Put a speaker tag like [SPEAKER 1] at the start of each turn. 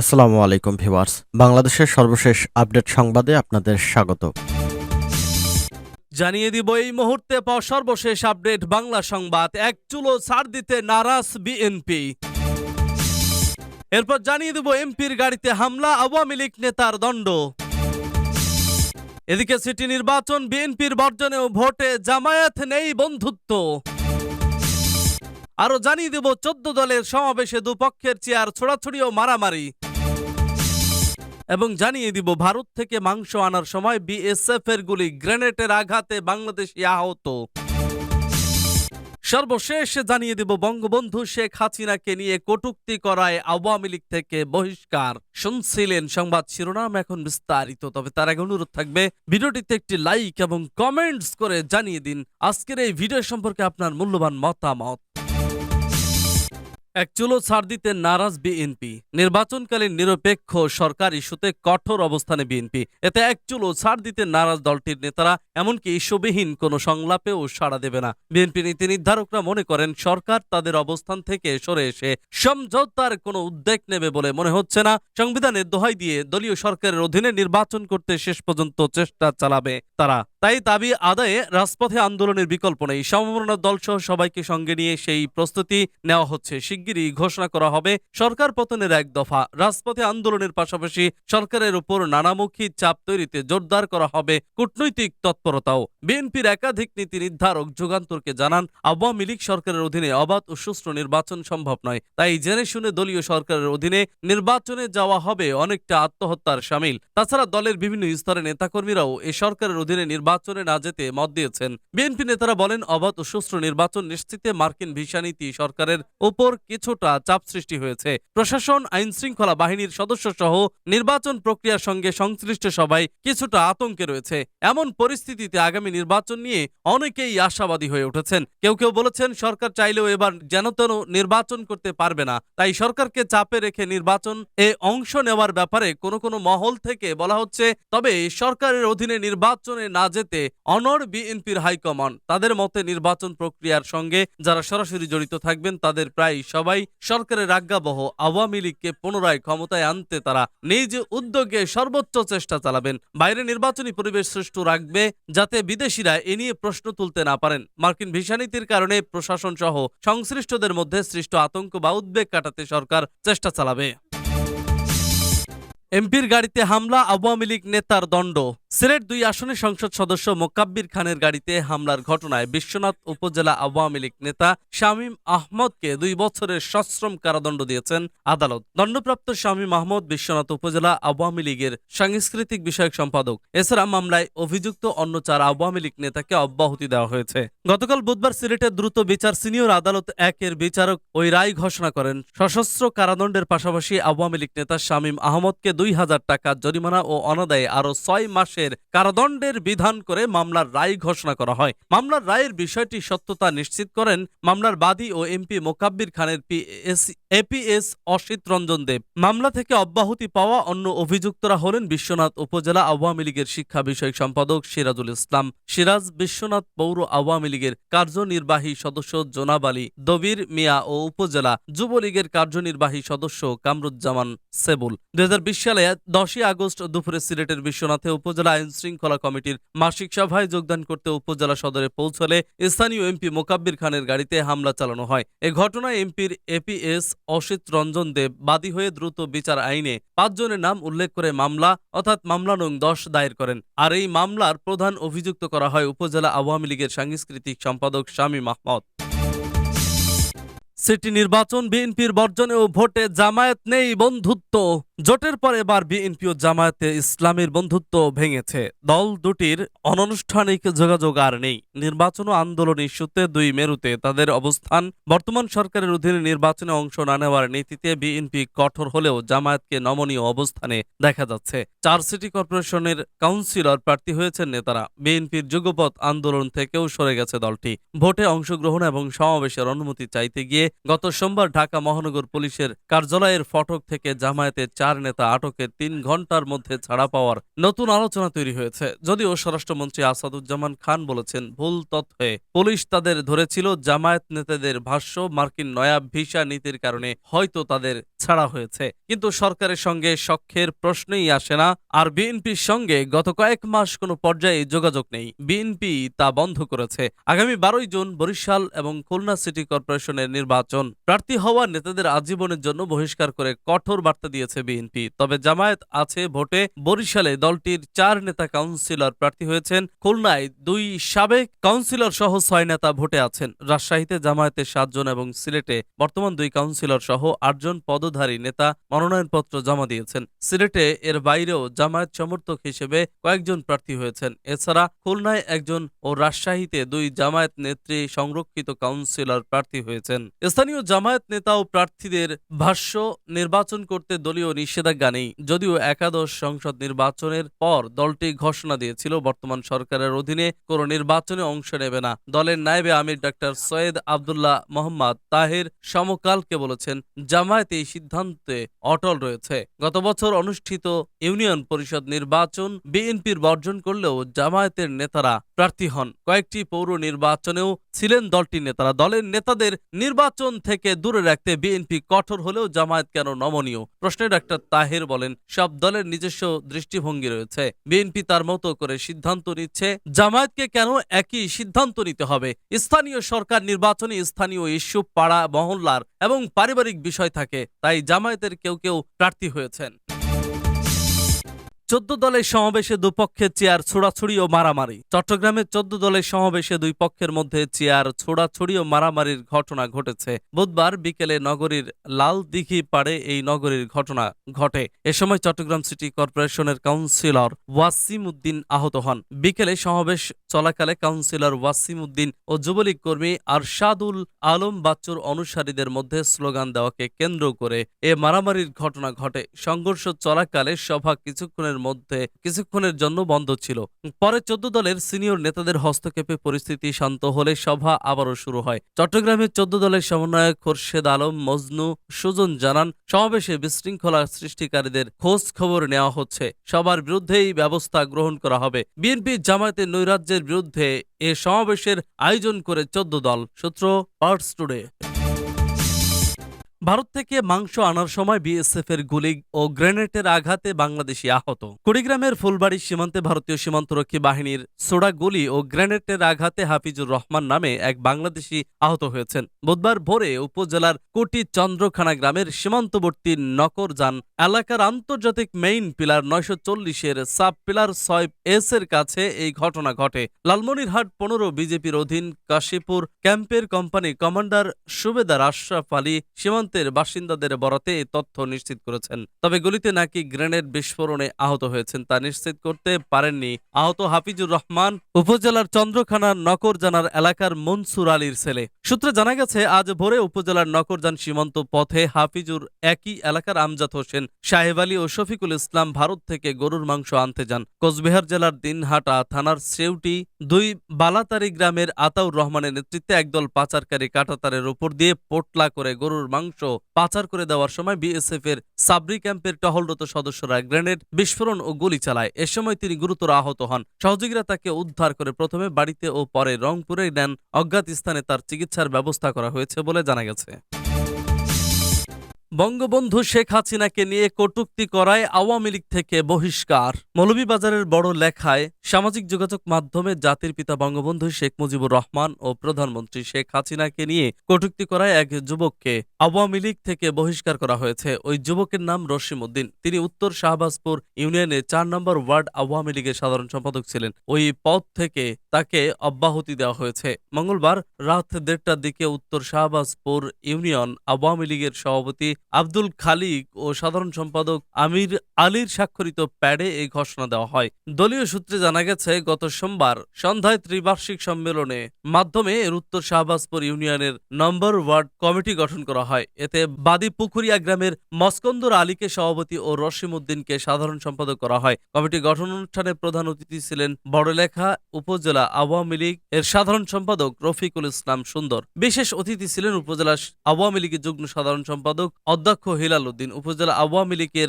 [SPEAKER 1] আসসালামু আলাইকুম ভিউয়ার্স। বাংলাদেশের সর্বশেষ আপডেট সংবাদে আপনাদের স্বাগত।
[SPEAKER 2] জানিয়ে দিব এই মুহূর্তে পাওয়া সর্বশেষ আপডেট বাংলা সংবাদ। এক চুলো ছাড় দিতে নারাজ বিএনপি। এরপর জানিয়ে দেব এমপির গাড়িতে হামলা, আওয়ামী লীগ নেতার দণ্ড। এদিকে সিটি নির্বাচন, বিএনপির বর্জনেও ভোটে জামায়াত নেই বন্ধুত্ব। আরও জানিয়ে দেব চোদ্দ দলের সমাবেশে দুপক্ষের চেয়ার ছোড়াছড়ি ও মারামারি। এবং জানিয়ে দিব, ভারত থেকে মাংস আনার সময় বিএসএফ এর গুলি গ্রেনেডের আঘাতে বাংলাদেশি আহত। সর্বশেষ জানিয়ে দিব, বঙ্গবন্ধু শেখ হাসিনাকে নিয়ে কটুক্তি করায় আওয়ামী লীগ থেকে বহিষ্কার। শুনছিলেন সংবাদ শিরোনাম এখন বিস্তারিত, তবে তার আগে অনুরোধ থাকবে, ভিডিওটিতে একটি লাইক এবং কমেন্টস করে জানিয়ে দিন। আজকের এই ভিডিও সম্পর্কে আপনার মূল্যবান মতামত। এক চুলো ছাড় দিতে নারাজ বিএনপি নির্বাচনকালীন নিরপেক্ষ সরকার ইস্যুতে কঠোর অবস্থানে বিএনপি, এতে এক চুলো ছাড় দিতে নারাজ দলটির নেতারা, এমনকি ইস্যুবিহীন কোনো সংলাপেও সাড়া দেবে না। বিএনপি নীতি নির্ধারকরা মনে করেন, সরকার তাদের অবস্থান থেকে সরে এসে সমঝোতার কোনো উদ্যোগ নেবে বলে মনে হচ্ছে না। সংবিধানের দোহাই দিয়ে দলীয় সরকারের অধীনে নির্বাচন করতে শেষ পর্যন্ত চেষ্টা চালাবে তারা। তাই দাবি আদায়ে রাজপথে আন্দোলনের বিকল্প নেই। সমমনা দলসহ সবাইকে সঙ্গে নিয়ে সেই প্রস্তুতি নেওয়া হচ্ছে। শিগগিরই ঘোষণা করা হবে সরকার পতনের এক দফা। রাজপথে আন্দোলনের পাশাপাশি সরকারের উপর নানামুখী চাপ তৈরিতে জোরদার করা হবে কূটনৈতিক তৎপরতাও। বিএনপির একাধিক নীতি নির্ধারক যুগান্তরকে জানান, আওয়ামী লীগ সরকারের অধীনে অবাধ ও সুষ্ঠু নির্বাচন সম্ভব নয়। তাই জেনে শুনে দলীয় সরকারের অধীনে নির্বাচনে যাওয়া হবে অনেকটা আত্মহত্যার সামিল। তাছাড়া দলের বিভিন্ন স্তরের নেতাকর্মীরাও এ সরকারের অধীনে নির্বাচনে না যেতে মত দিয়েছেন। বিএনপি নেতারা বলেন, অবাধ ও সুষ্ঠু নির্বাচন নিশ্চিতে মার্কিন ভিসা নীতি সরকারের উপর কিছুটা চাপ সৃষ্টি হয়েছে। প্রশাসন আইন শৃঙ্খলা বাহিনীর সদস্য সহ নির্বাচন প্রক্রিয়ার সঙ্গে সংশ্লিষ্ট সবাই কিছুটা আতঙ্কে রয়েছে। এমন পরিস্থিতিতে আগামী নির্বাচন নিয়ে অনেকেই আশাবাদী হয়ে উঠেছেন। কেউ কেউ বলেছেন, সরকার চাইলেও এবার যেন তেন নির্বাচন করতে পারবে না। তাই সরকারকে চাপে রেখে নির্বাচন এ অংশ নেওয়ার ব্যাপারে কোনো কোনো মহল থেকে বলা হচ্ছে, তবে সরকারের অধীনে নির্বাচনে না যেতে অনর বিএনপির হাইকমান্ড, তাদের মতে নির্বাচন প্রক্রিয়ার সঙ্গে যারা সরাসরি জড়িত থাকবেন, তাদের প্রায় সবাই সরকারের আজ্ঞাবহ আওয়ামী লীগকে পুনরায় ক্ষমতায় আনতে তারা নিজ উদ্যোগে সর্বোচ্চ চেষ্টা চালাবেন। বাইরে নির্বাচনী পরিবেশ সৃষ্টি রাখবে যাতে বিদেশিরা এ নিয়ে প্রশ্ন তুলতে না পারেন। মার্কিন ভিসানীতির কারণে প্রশাসন সহ সংশ্লিষ্টদের মধ্যে সৃষ্ট আতঙ্ক বা উদ্বেগ কাটাতে সরকার চেষ্টা চালাবে। এমপির গাড়িতে হামলা, আওয়ামী লীগ নেতার দণ্ড। সিলেট দুই আসনের সংসদ সদস্য মোকাব্বির খানের গাড়িতে হামলার ঘটনায় বিশ্বনাথ উপজেলা আওয়ামী লীগ নেতা শামীম আহমদকে দুই বছরের সশ্রম কারাদণ্ড দিয়েছেন আদালত। দণ্ডপ্রাপ্ত শামীম আহমদ বিশ্বনাথ উপজেলা আওয়ামী লীগের সাংস্কৃতিক বিষয়ক সম্পাদক। এছাড়া মামলায় অভিযুক্ত অন্য চার আওয়ামী লীগ নেতাকে অব্যাহতি দেওয়া হয়েছে। গতকাল বুধবার সিলেটের দ্রুত বিচার সিনিয়র আদালত একের বিচারক ওই রায় ঘোষণা করেন। সশস্ত্র কারাদণ্ডের পাশাপাশি আওয়ামী লীগ নেতা শামীম আহমদকে দুই হাজার টাকা জরিমানা ও অনাদায়ে আরও ছয় মাসের কারাদণ্ডের বিধান করে মামলার রায় ঘোষণা করা হয়। মামলার রায়ের বিষয়টি সত্যতা নিশ্চিত করেন মামলার বাদী ও এমপি মোকাব্বির খানের এপিএস অসিত রঞ্জন দেব। মামলা থেকে অব্যাহতি পাওয়া অন্য অভিযুক্তরা হলেন বিশ্বনাথ উপজেলা আওয়ামী লীগের শিক্ষা বিষয়ক সম্পাদক সিরাজুল ইসলাম, সিরাজ বিশ্বনাথ পৌর আওয়ামী লীগের কার্যনির্বাহী সদস্য জোনাব আলী, দবির মিয়া ও উপজেলা যুবলীগের কার্যনির্বাহী সদস্য কামরুজ্জামান সেবুল। দুই সালে দশই আগস্ট দুপুরে সিলেটের বিশ্বনাথে উপজেলা আইন শৃঙ্খলা কমিটির মাসিক সভায় যোগদান করতে উপজেলা সদরে পৌঁছলে স্থানীয় এমপি মোকাব্বির খানের গাড়িতে হামলা চালানো হয়। এ ঘটনায় এমপির এপিএস অসিত রঞ্জন দেব বাদী হয়ে দ্রুত বিচার আইনে পাঁচজনের নাম উল্লেখ করে মামলা, অর্থাৎ মামলা নং দশ দায়ের করেন। আর এই মামলার প্রধান অভিযুক্ত করা হয় উপজেলা আওয়ামী লীগের সাংস্কৃতিক সম্পাদক শামীম আহমদ। সিটি নির্বাচন বিএনপির বর্জনে ও ভোটে জামায়াত নেই বন্ধুত্ব। জোটের পর এবার বিএনপি ও জামায়াতে ইসলামের বন্ধুত্ব ভেঙেছে। দল দুটির অনানুষ্ঠানিক যোগাযোগ আর নেই। নির্বাচন আন্দোলন ইস্যুতে দুই মেরুতে তাদের অবস্থান। বর্তমান সরকারের অধীনে নির্বাচনে অংশ না নেওয়ার নীতিতে বিএনপি কঠোর হলেও জামায়াতকে নমনীয় অবস্থানে দেখা যাচ্ছে। চার সিটি কর্পোরেশনের কাউন্সিলর প্রার্থী হয়েছেন নেতারা। বিএনপির যুগপথ আন্দোলন থেকেও সরে গেছে দলটি। ভোটে অংশগ্রহণ এবং সমাবেশের অনুমতি চাইতে গিয়ে গত সোমবার ঢাকা মহানগর পুলিশের কার্যালয়ের ফটক থেকে জামায়াতের চার চার নেতা আটকে তিন ঘণ্টার মধ্যে ছাড়া পাওয়ার নতুন আলোচনা তৈরি হয়েছে। যদিও স্বরাষ্ট্রমন্ত্রী আসাদুজ্জামান খান বলেছেন, ভুল তথ্যে পুলিশ তাদের ধরেছিল, জামায়াত নেতাদের ভাষ্য, মার্কিন নয়া ভিসা নীতির কারণে হয়তো তাদের ছাড়া হয়েছে। কিন্তু সরকারের সঙ্গে সখ্যের প্রশ্নই আসে না আর বিএনপির সঙ্গে গত কয়েক মাস কোনো পর্যায়ে যোগাযোগ নেই। বিএনপি তা বন্ধ করেছে। আগামী বারোই জুন বরিশাল এবং খুলনা সিটি কর্পোরেশনের নির্বাচন। প্রার্থী হওয়া নেতাদের আজীবনের জন্য বহিষ্কার করে কঠোর বার্তা দিয়েছে বিএনপি। তবে জামায়াত আছে ভোটে। বরিশালে দলটির চার নেতা কাউন্সিলর প্রার্থী হয়েছেন। খুলনায় দুই সাবেক কাউন্সিলর সহ ছয় নেতা ভোটে আছেন। রাজশাহীতে জামায়াতের সাতজন এবং সিলেটে বর্তমান দুই কাউন্সিলর সহ আটজন পদধারী নেতা মনোনয়নপত্র জমা দিয়েছেন। সিলেটে এর বাইরেও জামায়াত সমর্থক হিসেবে কয়েকজন প্রার্থী হয়েছেন। এছাড়া খুলনায় একজন ও রাজশাহীতে দুই জামায়াত নেত্রী সংরক্ষিত কাউন্সিলর প্রার্থী হয়েছেন। স্থানীয় জামায়াত নেতা ও প্রার্থীদের ভাষ্য, নির্বাচন করতে দলীয় নিষেধাজ্ঞা নেই। যদিও একাদশ সংসদ নির্বাচনের পর দলটি ঘোষণা দিয়েছিল, বর্তমান সরকারের অধীনে কোনো নির্বাচনে অংশ নেবে না। দলের নায়েবে আমির ডাক্তার সৈয়দ আবদুল্লাহ মোহাম্মদ তাহের সমকালকে বলেছেন, জামায়াত এই সিদ্ধান্তে অটল রয়েছে। গত বছর অনুষ্ঠিত ইউনিয়ন পরিষদ নির্বাচন বিএনপির বর্জন করলেও জামায়াতের নেতারা প্রার্থী হন। কয়েকটি পৌর নির্বাচনেও ছিলেন দলটির নেতারা দলের নেতাদের নির্বাচন থেকে দূরে রাখতে বিএনপি কঠোর হলেও জামায়াত কেন নমনীয়? প্রশ্নে ডাক্তার তাহের বলেন, সব দলের নিজস্ব দৃষ্টিভঙ্গি রয়েছে। বিএনপি তার মতো করে সিদ্ধান্ত নিচ্ছে, জামায়াতকে কেন একই সিদ্ধান্ত নিতে হবে? স্থানীয় সরকার নির্বাচনে স্থানীয় ইস্যু, পাড়া, মহল্লার এবং পারিবারিক বিষয় থাকে, তাই জামায়াতের কেউ কেউ প্রার্থী হয়েছেন। চোদ্দ দলের সমাবেশে দুপক্ষের চেয়ার ছোড়াছুড়ি ও মারামারি। চট্টগ্রামের চোদ্দ দলের সমাবেশে দুই পক্ষের মধ্যে চেয়ার ছোড়াছুড়ি ও মারামারির ঘটনা ঘটেছে। বুধবার বিকেলে নগরীর লাল দিঘি পাড়ে এই নগরীর ঘটনা ঘটে। এ সময় চট্টগ্রাম সিটি কর্পোরেশনের কাউন্সিলর ওয়াসিম উদ্দিন আহত হন। বিকেলে সমাবেশ চলাকালে কাউন্সিলর ওয়াসিম উদ্দিন ও যুবলীগ কর্মী আরশাদুল আলম বাচ্চুর অনুসারীদের মধ্যে স্লোগান দেওয়াকে কেন্দ্র করে এ মারামারির ঘটনা ঘটে। সংঘর্ষ চলাকালে সভা কিছুক্ষণের মধ্যে কিছুক্ষণের জন্য বন্ধ ছিল। পরে চোদ্দ দলের সিনিয়র নেতাদের হস্তক্ষেপে পরিস্থিতি শান্ত হলে সভা আবারও শুরু হয়। চট্টগ্রামের চোদ্দ দলের সমন্বয়ক খোরশেদ আলম, মজনু, সুজন জানান, সমাবেশে বিশৃঙ্খলা সৃষ্টিকারীদের খোঁজ খবর নেওয়া হচ্ছে। সবার বিরুদ্ধেই ব্যবস্থা গ্রহণ করা হবে। বিএনপি জামায়াতের নৈরাজ্যের বিরুদ্ধে এ সমাবেশের আয়োজন করে চোদ্দ দল। সূত্র পার্টস টুডে ভারত থেকে মাংস আনার সময় বিএসএফ এর গুলি ও গ্রেনেডের আঘাতে বাংলাদেশি আহত। কুড়িগ্রামের ফুলবাড়ি সীমান্তে ভারতীয় সীমান্তরক্ষী বাহিনীর সোডা গুলি ও গ্রেনেডের আঘাতে হাফিজুর রহমান নামে এক বাংলাদেশি আহত হয়েছেন। বুধবার ভোরে উপজেলার কোটি চন্দ্রখানা গ্রামের সীমান্তবর্তী নকরজান এলাকার আন্তর্জাতিক মেইন পিলার নয়শো চল্লিশের সাব পিলার ছয় এস এর কাছে এই ঘটনা ঘটে। লালমনিরহাট পনেরো বিজেপির অধীন কাশীপুর ক্যাম্পের কোম্পানি কমান্ডার সুবেদার আশরাফ আলী সীমান্তের বাসিন্দাদের বরাতে এই তথ্য নিশ্চিত করেছেন। তবে গুলিতে নাকি গ্রেনেড বিস্ফোরণে আহত হয়েছেন তা নিশ্চিত করতে পারেননি আহত হাফিজুর রহমান উপজেলার চন্দ্রখানার নকরজানার এলাকার মনসুর আলীর ছেলে। সূত্রে জানা গেছে, আজ ভোরে উপজেলার নকরজান সীমান্ত পথে হাফিজুর একই এলাকার আমজাদ হোসেন, সাহেব আলী ও শফিকুল ইসলাম ভারত থেকে গরুর মাংস আনতে যান। কোচবিহার জেলার দিনহাটা থানার সেউটি দুই বালাতারি গ্রামের আতাউর রহমানের নেতৃত্বে একদল পাচারকারী কাটাতারের উপর দিয়ে পোটলা করে গরুর মাংস পাচার করে দেওয়ার সময় বিএসএফ এর সাবরি ক্যাম্পের টহলরত সদস্যরা গ্রেনেড বিস্ফোরণ ও গুলি চালায়। এ সময় তিনি গুরুতর আহত হন। সহযোগীরা তাকে উদ্ধার করে প্রথমে বাড়িতে ও পরে রংপুরে নেন। অজ্ঞাত স্থানে তার চিকিৎসার ব্যবস্থা করা হয়েছে বলে জানা গেছে। বঙ্গবন্ধু শেখ হাসিনাকে নিয়ে কটুক্তি করায় আওয়ামী লীগ থেকে বহিষ্কার। মৌলভীবাজারের বড় লেখায়, সামাজিক যোগাযোগ মাধ্যমে জাতির পিতা বঙ্গবন্ধু শেখ মুজিবুর রহমান ও প্রধানমন্ত্রী শেখ হাসিনাকে নিয়ে কটূক্তি করায় এক যুবককে আওয়ামী লীগ থেকে বহিষ্কার করা হয়েছে। ওই যুবকের নাম রশিম উদ্দিন তিনি উত্তর শাহবাজপুর ইউনিয়নে চার নম্বর ওয়ার্ড আওয়ামী লীগের সাধারণ সম্পাদক ছিলেন। ওই পদ থেকে তাকে অব্যাহতি দেওয়া হয়েছে। মঙ্গলবার রাত দেড়টার দিকে উত্তর শাহবাজপুর ইউনিয়ন আওয়ামী লীগের সভাপতি আব্দুল খালিক ও সাধারণ সম্পাদক আমির আলীর স্বাক্ষরিত প্যাডে এই ঘোষণা দেওয়া হয়। দলীয় সূত্রে জানা গেছে, গত সোমবার সন্ধ্যায় ত্রিবার্ষিক সম্মেলনে মাধ্যমে এর উত্তর শাহবাজপুর ইউনিয়নের নম্বর ওয়ার্ড কমিটি গঠন করা হয়। এতে বাদি পুকুরিয়া গ্রামের মস্কন্দর আলীকে সভাপতি ও রশিম উদ্দিনকে সাধারণ সম্পাদক করা হয়। কমিটি গঠন অনুষ্ঠানে প্রধান অতিথি ছিলেন বড়লেখা উপজেলা আওয়ামী লীগ এর সাধারণ সম্পাদক রফিকুল ইসলাম সুন্দর। বিশেষ অতিথি ছিলেন উপজেলা আওয়ামী লীগের যুগ্ম সাধারণ সম্পাদক অধ্যক্ষ হিলাল উদ্দিন উপজেলা আওয়ামী লীগের